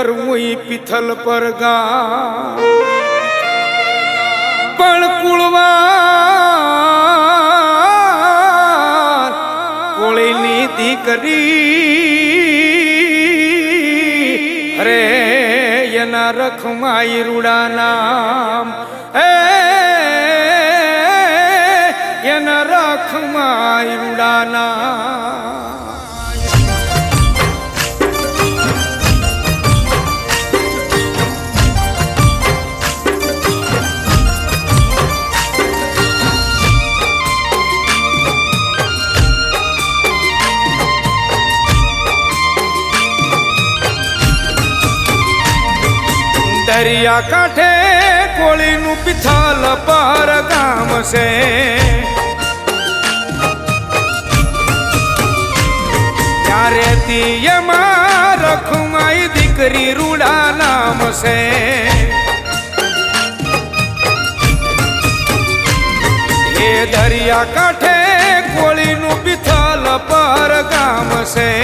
કરવું પિથલ પર ગા પણ કુળવા કોળીની દીકરી અરે એના રખમાઈ રૂડા નામ. હે, એના રખમાઈ રૂડા નામ. દરિયા કાંઠે કોળીનું પિથલ પર ગામ છે. ત્યારે એમાં રખુમાઈ દીકરી રૂડા નામ છે. એ દરિયા કાંઠે કોળીનું પિથલ પર ગામ છે.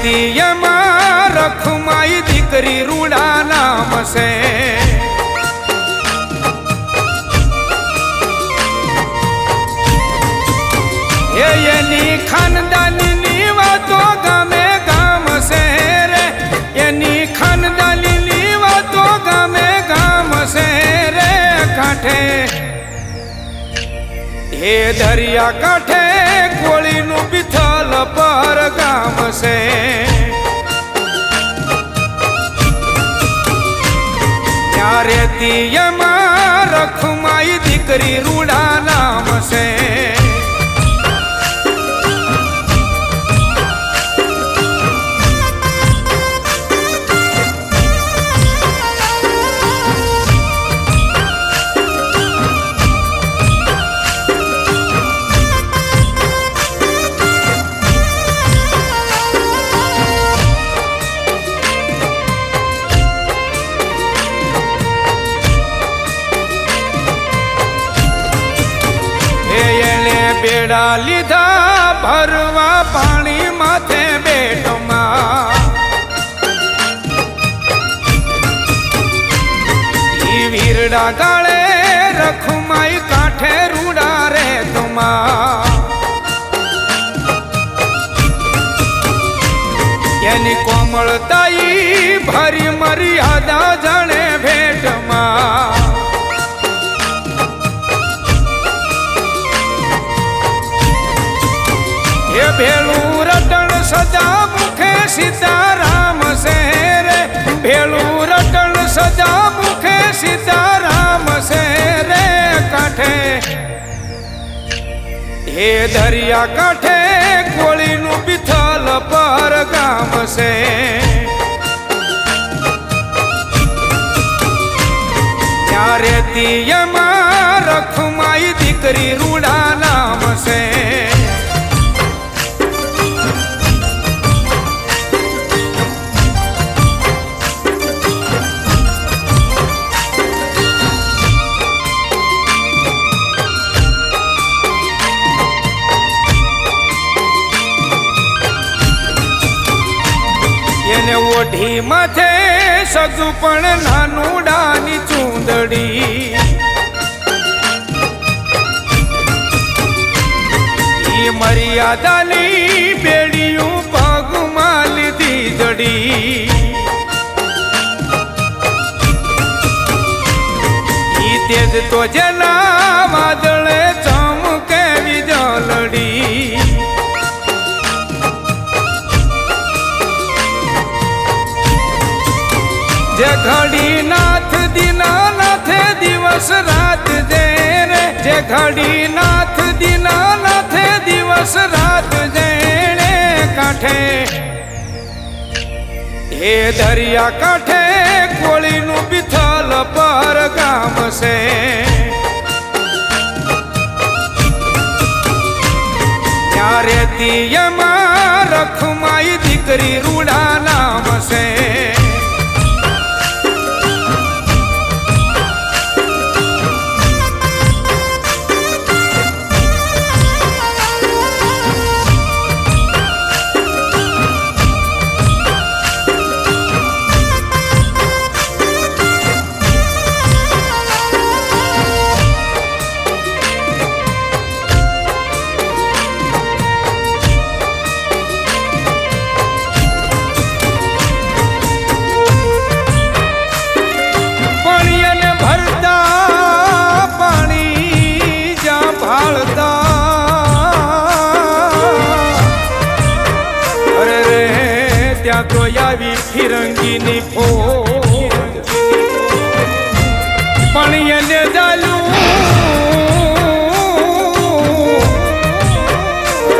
ત્યારે તિયમાં રખમાઈ દીકરી રૂડા નામ છે. એની ખાનદાની ની વાતો ગામે ગામ છે રે. એની ખાનદાનીની વાતો ગામે ગામ છે રે કાંઠે. હે દરિયા કાંઠે કોળીનું પિથલ પર ગામ છે. ત્યારે તિયમાં રખમાઈ દીકરી રૂડા બેડા લીધા, ભરવા પાણી માથે બેટમાં. વીરડા ગાળે રખમાઈ કાંઠે રૂડા રે તુમા એની કોમળતાઈ ભરી મર્યાદા જાણે ભેટમાં. ભેળું રટણ સજા મુખે સીતારામ છે રે ભેળું રટણ સજા મુખે સીતારામ છે રે કાંઠે. હે દરિયા કાંઠે કોળીનું પિથલ પર ગામ છે. ત્યારે તિયમાં રખમાઈ દીકરી માથે સગુ પણ નાનું ડાની ચૂંદડી. મર્યાદાની બેડિયું પગમાં લીધી જડી. તેજ તો જેના વાદળે ઘડી નાથ દીનાનાથે દિવસ રાત જે રે. જે ઘડી નાથ દીનાનાથે દિવસ રાત જેણે કાંઠે. હે દરિયા કાંઠે કોળીનું પિથલ પર ગામ છે. ત્યારે તિયમાં રખમાઈ દીકરી રૂડા આવી ફિરંગીની ફો પણ એને ચાલું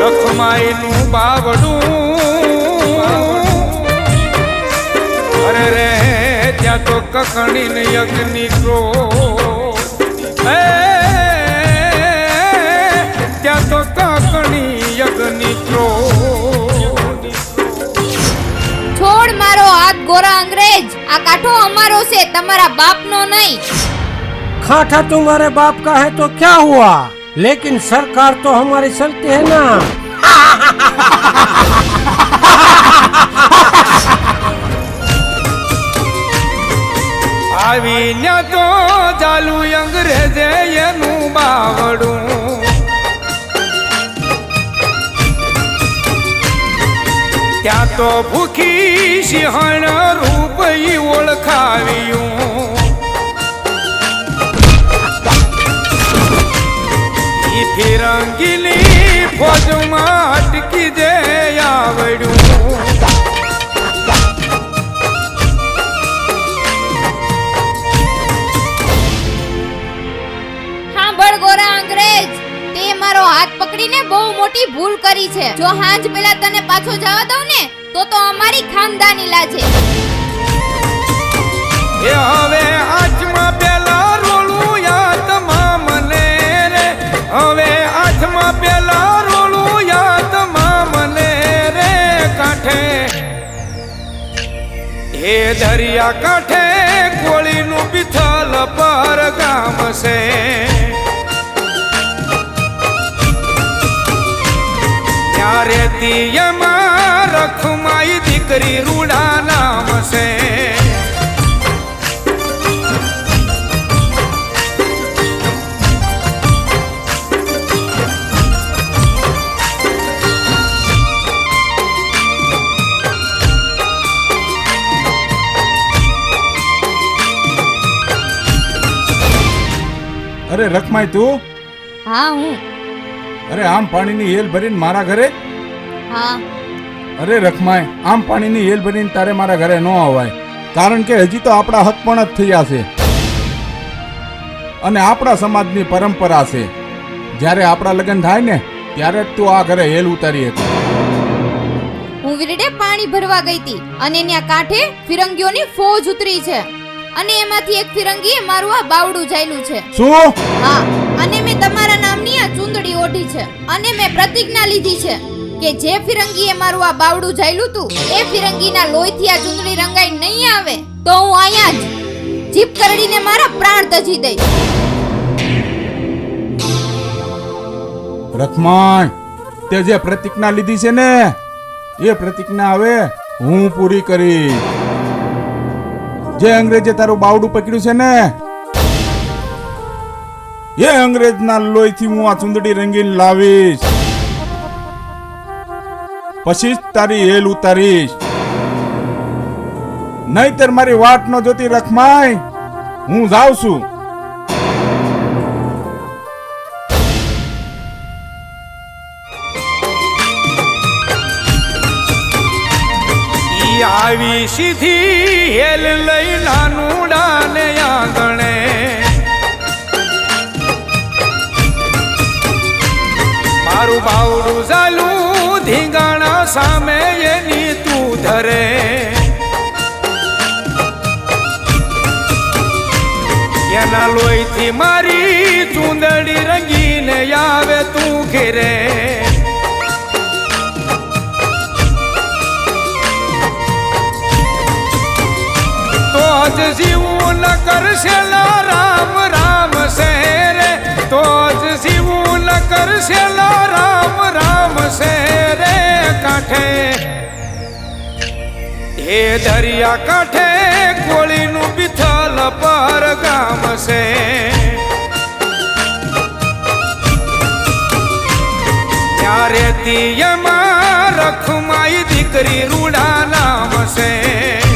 રખમાઈનું બાવડું. અરે રે, ત્યાં તો કકણીને યજ્ઞની ક્રોધ. ગોરા અંગ્રેજ આ કાઠો અમારો છે તમારા બાપનો નહીં. ખાઠા તુમારે બાપ કા હે તો ક્યા હુઆ? લેકિન સરકાર તો હમારી ચલતી હે ના. આવીને તો ચાલુ અંગ્રેજે એનું બાવડું તો ભૂખી સિંહણ રૂપ ઓળખાવ્યું. ફિરંગીલી ફોજમાં અટકી જે આવડ્યું. મારો હાથ પકડીને બહુ મોટી ભૂલ કરી છે. જો હાંજ પેલા તને પાછો જવા દઉં ને તો તો અમારી ખાનદાની લાજે. એ હવે આજમાં પેલા રોલું યાદમાં મને રે. હવે આજમાં પેલા રોલું યાદમાં મને રે કાંઠે. એ દરિયા કાંઠે કોળીનું પિથલ પર ગામ છે. ત્યારે તિયમાં રખમાઈ દીકરી રૂડા નામ છે. અરે રખમાય તું? હા હું. અરે આમ પાણીની હેલ ભરીને મારા ઘરે? હા. અરે રખમાય આમ પાણીની હેલ ભરીને તારે મારા ઘરે ન અવાય કારણ કે હજી તો આપણા હક પણ જ થયા છે. અને આપણા સમાજની પરંપરા છે. જ્યારે આપણા લગ્ન થાય ને ત્યારે જ તું આ ઘરે હેલ ઉતારી હતી હું વિરડે પાણી ભરવા ગઈ હતી અને ત્યાં કાંઠે ફિરંગીઓની ફોજ ઉતરી છે. અને એમાંથી એક ફિરંગીએ મારું આ બાવડું જાયલું છે. શું? હા અને મેં તમારા નામની આ ચૂંદડી ઓઢી છે. અને મેં પ્રતિજ્ઞા લીધી છે. કે જે ફિરંગીએ મારું આ બાવડું જાયલું તું એ ફિરંગીના લોહીથી આ ચૂંદડી રંગાઈ નહીં આવે, તો હું અહીંયા જ જીપ કરડીને મારા પ્રાણ તજી દઈશ. રખમાય તે જે પ્રતિજ્ઞા લીધી છે ને, એ પ્રતિજ્ઞા હવે હું પૂરી કરી જે અંગ્રેજે તારું બાવડું પકડ્યું છે ને, એ અંગ્રેજના લોહીથી હું આ ચુંદડી રંગીને લાવીશ. પછી જ તારી હેલ ઉતારીશ. નહીતર મારી વાટ ન જોતી રખમાય હું જાઉં છું. આવી સીધી હેલ લઈ નાનું ડાને આંગણે. મારું બાવડું ધીંગાણા સામે એની તું ધરે. એના લોહીથી મારી ચૂંદડી રંગીને આવે તું ઘેરે. તો જ જીવું ન કરશે રામ રામ શહેરે. તો જ જીવું ન કરશે રામ રામ છે રે કાંઠે? હે દરિયા કાંઠે કોળીનું બિથલ પર ગામ છે. ત્યારે તિયમાં રખમાઈ દીકરી રૂડા નામ છે.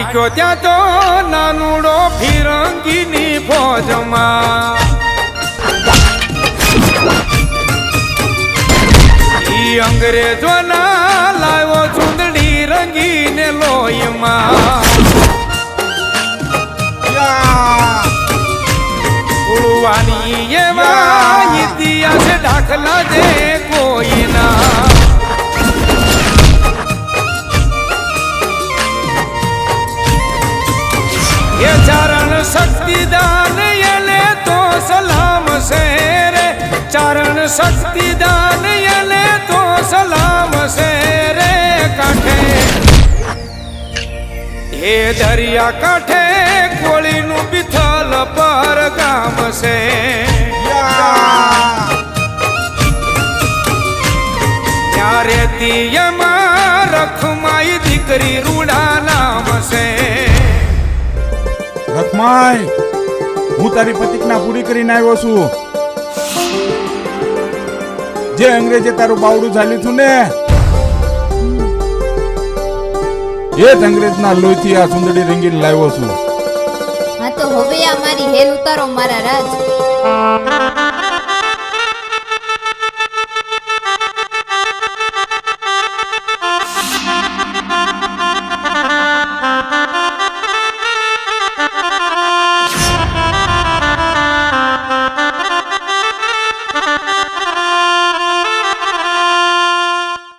આટક્યો ત્યાં તો નાનુડો ફિરંગીની ફોજમાં. ઈ અંગ્રેજોના લાવ્યો ચૂંદડી રંગીને લોહીમાં. યા! ઉડવાની એવા ઇતિહાસ દાખલા દે કોઈના. શક્તિદાન એને તો સલામ છે રે કાંઠે. એ દરિયા કાંઠે કોળીનું પિથલ પર ગામ છે ત્યારે તિયમાં રખમાઈ દીકરી રૂડા નામ છે રખમાય હું તારી પ્રતિજ્ઞા પૂરી કરીને આવ્યો છું. જે અંગ્રેજે તારું બાવડું ઝાલ્યું હતું ને. એ જ અંગ્રેજના લોહીથી આ સુંદરી રંગીને લાવ્યો છું. હા તો હવે આ હેલ ઉતારો, મારા રાજ.